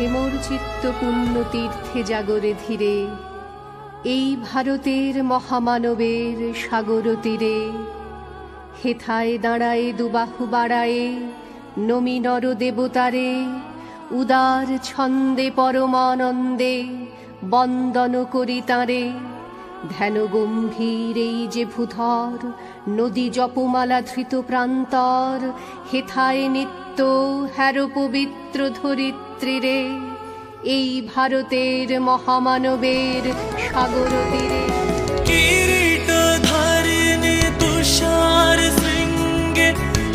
হেমর চিত্ত পুণ্য তীর্থে জাগরে ধীরে, এই ভারতের মহামানবের সাগর তীরে। হেথায় দাঁড়ায় দুবাহু বাড়ায়ে নমি নর দেবতারে উদার ছন্দে পরমানন্দে বন্দন করি তাঁরে। ধ্যান গম্ভীর এই যে ভূধর, নদী জপমালা ধৃত প্রান্তর, হেথায় নিত্য হ্যার পবিত্র ধরিত্রীরে, এই ভারতের মহামানবের সাগর তীরে।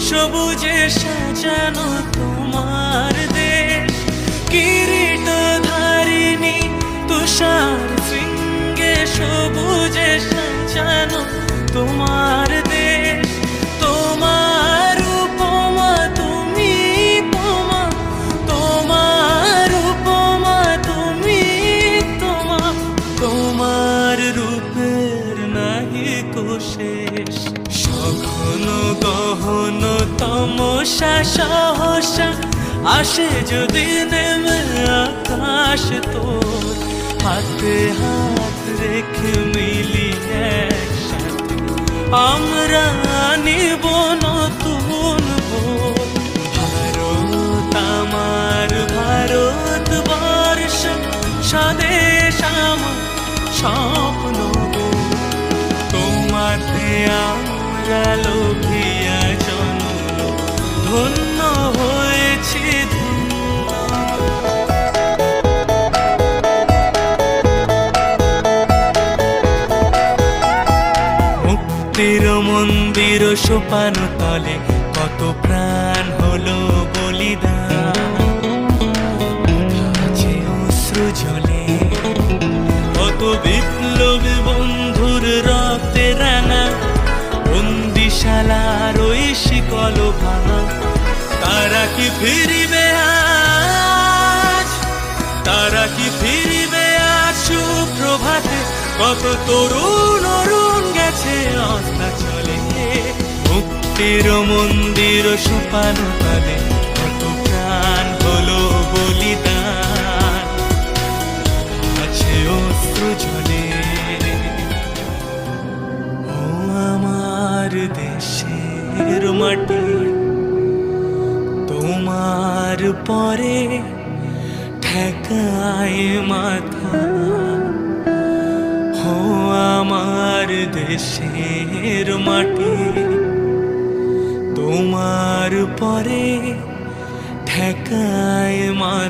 সবুজে সাজানো সাজানো তোমার দেশ তোমার উপমা তুমি তোমা, তোমার উপমা তুমি তোমা, তোমার রূপের নাহি কোশেষ সঘন গহন তমসা, সহসা, আসে যদি নেমে আকাশ তোর। হাতে হাত রেখে মিলি আমরা নিব নতুন ভারত আমার ভারত বর্ষ। স্বদেশ স্বপ্ন তোমাতে আমরা মুক্তির মন্দির সোপান তলে কত প্রাণ হলো বলিদান। অশ্রু জলে। কত বিপ্লবী বন্ধুর রক্তে রাঙা। বন্দিশালার ওই শিকল ভাঙা। তারা কি ফিরিবে তারা কি আজ সুপ্রভাতে কত তরুণ অরুণ গেছে অস্তা চলে মুক্তির মন্দির সোপান তলে কত প্রাণ হলো বলিদান, আছে অস্ত্র ঝলে ও আমার দেশের মাটি, তোমার পরে ঠেকায় মাথা। হো আমার দেশের মাটি। তোমার পরে ঠেকায় মাথা